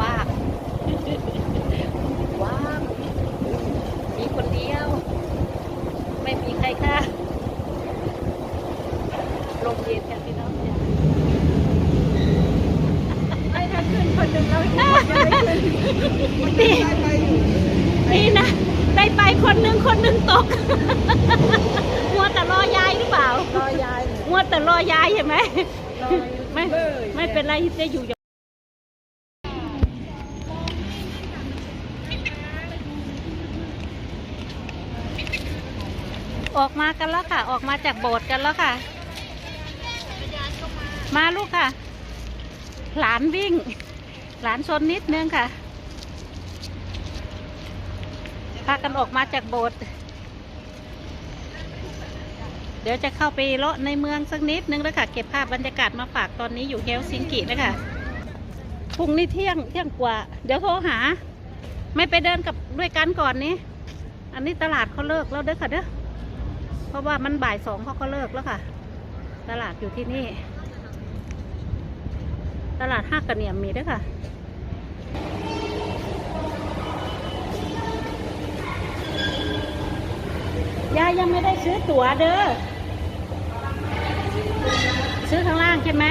ว่างว่างมีคนเดียว ไม่มีใครค่ะลมเย็นกันพี่น้องเนี่ยไอ้ถ้าขึ้นคนหนึ่งแล้วอีกคนจะไม่ขึ้นดีดีนะ ได้ไปคนหนึ่งคนหนึ่งตกมัวแต่รอยายหรือเปล่ารอยายมัวแต่รอยายใช่ไหมรอยูทูไม่บเบอร์ไม่เป็นไรจะอยู่ ออกมากันแล้วค่ะ ออกมาจากโบสถ์กันแล้วค่ะ มาลูกค่ะ หลานวิ่ง หลานชนนิดนึงค่ะ พากันออกมาจากโบสถ์เดี๋ยวจะเข้าไปเลาะในเมืองสักนิดนึงแล้วค่ะ เก็บภาพบรรยากาศมาฝากตอนนี้อยู่เฮลซิงกินะคะพรุ่งนี้เที่ยงเที่ยงกว่า เดี๋ยวโทรหา ไม่ไปเดินกับด้วยกันก่อนนี้ อันนี้ตลาดเขาเลิกแล้วเด้อค่ะเด้อ ราะว่ามันบ่ายสองเขาก็เลิกแล้วค่ะ ตลาดอยู่ที่นี่ ตลาดห้ากกระเนียมมีด้วยค่ะยายยังไม่ได้ซื้อตั๋วเด้อ ซื้อข้างล่างใช่ไหม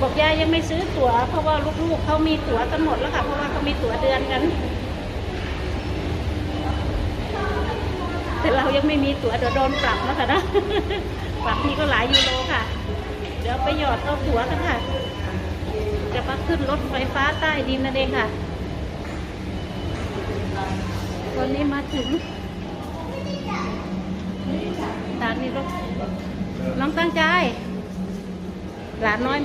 บอกยายยังไม่ซื้อตั๋วเพราะว่าลูกๆเขามีตั๋วกันหมดแล้วค่ะ เพราะว่าเขามีตั๋วเดือนกัน แต่เรายังไม่มีตั๋วเดี๋ยวโดนปรับแล้วค่ะนะ ปรับนี่ก็หลายยูโรค่ะ เดี๋ยวไปหยอดเอาตั๋วกันค่ะ จะมาขึ้นรถไฟฟ้าใต้ดินนั่นเองค่ะวันนี้มาถึงสถานีรถน้องตั้งใจ หลานน้อย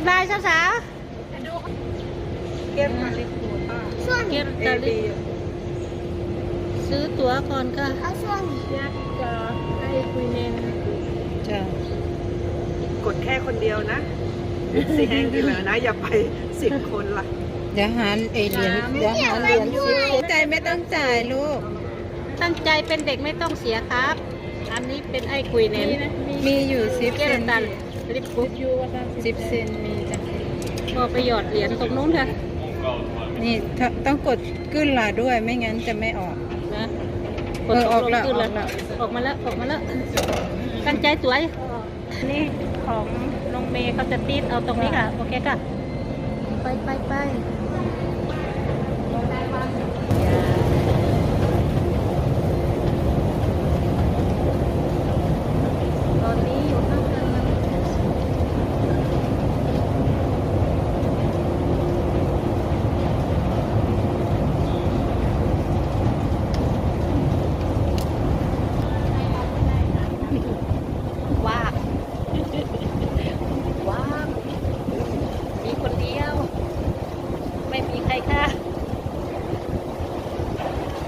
ายบายสาวๆเก็บมาลิคูต้าส่วนเก็บเอตะลิบีซื้อตั๋วก่อนค่ะเอาส่วนยักษ์จะให้คุยเนนจ้ะกดแค่คนเดียวนะสีแห้งดีเลยนะ อย่าไปสิบคนละเดี๋ยวหาเอเหรียญเดี๋ยวหาเหรียญสิบใจไม่ต้องจ่ายลูก ตั้งใจเป็นเด็กไม่ต้องเสียครับ อันนี้เป็นไอ้คุยเน้นมีอยู่สิบเกเซลนตันริบปุ๊บสิบเซนมี จ้ะพอไปหยอดเหรียญตรงนู้นค่ะนี่ถ้าต้องกดขึ้นล่ะด้วยไม่งั้นจะไม่ออกนะเออออกแล้วขึ้นออกแล้วออกมาแล้วออกมาแล้วตั้งใจสวย นี่ของน้องเมย์เขาจะตีดเอาตรงนี้ค่ะ โอเคค่ะ ไปไปไปตอนนี้อยู่ข้างกันมัน ว่าง ว่าง มีคนเดียว ไม่มีใครค่ะ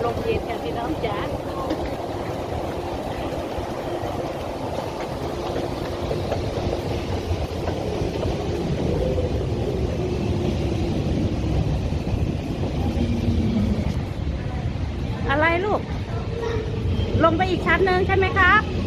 ลมเย็นกันพี่น้องจ๋าอะไรลูก ลงไปอีกชั้ นหนึ่งใช่ไหมครับ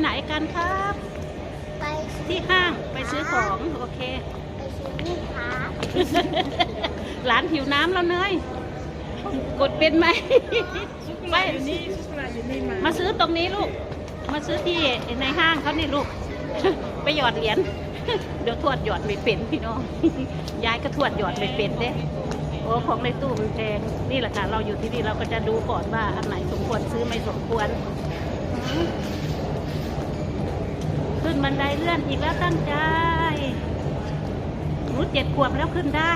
ไปไหนกันครับ ไปที่ห้างไปซื้อของโอเค ไปซื้อนี่ครับหลานหิวน้ำแล้วเนยกดเป็นไหมไปนี่ซุปลาอยู่นี่มามาซื้อตรงนี้ลูก มาซื้อที่ในห้างเขานี่ลูกซื้อไปหยอดเหรียญเดี๋ยวทวดหยอดไม่เป็นพี่น้องยายก็ทวดหยอดไม่เป็นเด้โอ้ของในตู้มันแพงนี่แหละค่ะเราอยู่ที่นี่เราก็จะดูก่อนว่าอันไหนสมควรซื้อไม่สมควรขึ้น บันไดเลื่อนอีกแล้วตั้งใจหนูเจ็ดขวบแล้วขึ้นได้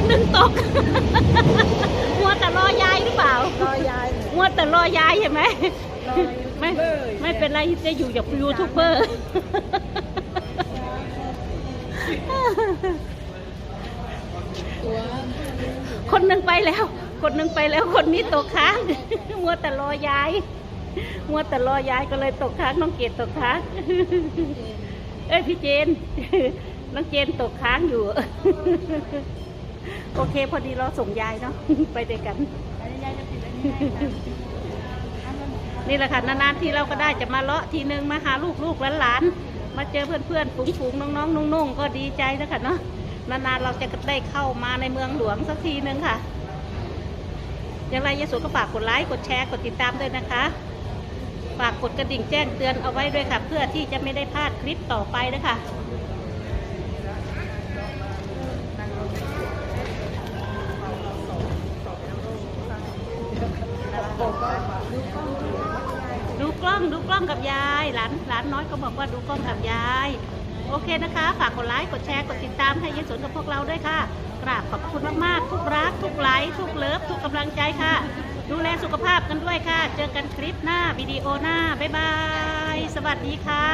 คนหนึ่งคนหนึ่งตก มัวแต่รอยายหรือเปล่า รอยายมัวแต่รอยายใช่ไหม รอยูทูบไม่เบอร์ไม่เป็นไรจะอยู่กับยูทูบเบอร์ ตัวคนหนึ่งไปแล้ว คนหนึ่งไปแล้วคนนี้ตกค้าง มัวแต่รอยาย มัวแต่รอยายก็เลยตกค้างน้องเกดตกค้าง เอ้ยพี่เจน น้องเจนตกค้างอยู่ โอเค พอดีเราส่งยายเนาะ ไปด้วยกันนี่แหละค่ะ นานๆที่เราก็ได้จะมาเลาะทีนึงมาหาลูกๆหลานๆ มาเจอเพื่อนๆฝูงๆ น้องๆนุ่งๆ ก็ดีใจนะคะเนาะ นานๆเราจะได้เข้ามาในเมืองหลวงสักทีนึงค่ะ อย่างไรยายสุก็ฝากกดไลค์ กดแชร์ กดติดตามด้วยนะคะ ฝากกดกระดิ่งแจ้งเตือนเอาไว้ด้วยค่ะ เพื่อที่จะไม่ได้พลาดคลิปต่อไปนะคะ ดูกล้องดูกล้องกับยายหลานหลานน้อยก็บอกว่าดูกล้องกับยาย โอเคนะคะ ฝากกดไลค์กดแชร์กดติดตามให้ยายสนกับพวกเราด้วยค่ะ กราบขอบคุณมากๆทุกรัก ทุกไลค์ทุกเลิฟทุกกำลังใจค่ะ ดูแลสุขภาพกันด้วยค่ะ เจอกันคลิปหน้าวิดีโอหน้าบ๊ายบาย สวัสดีค่ะ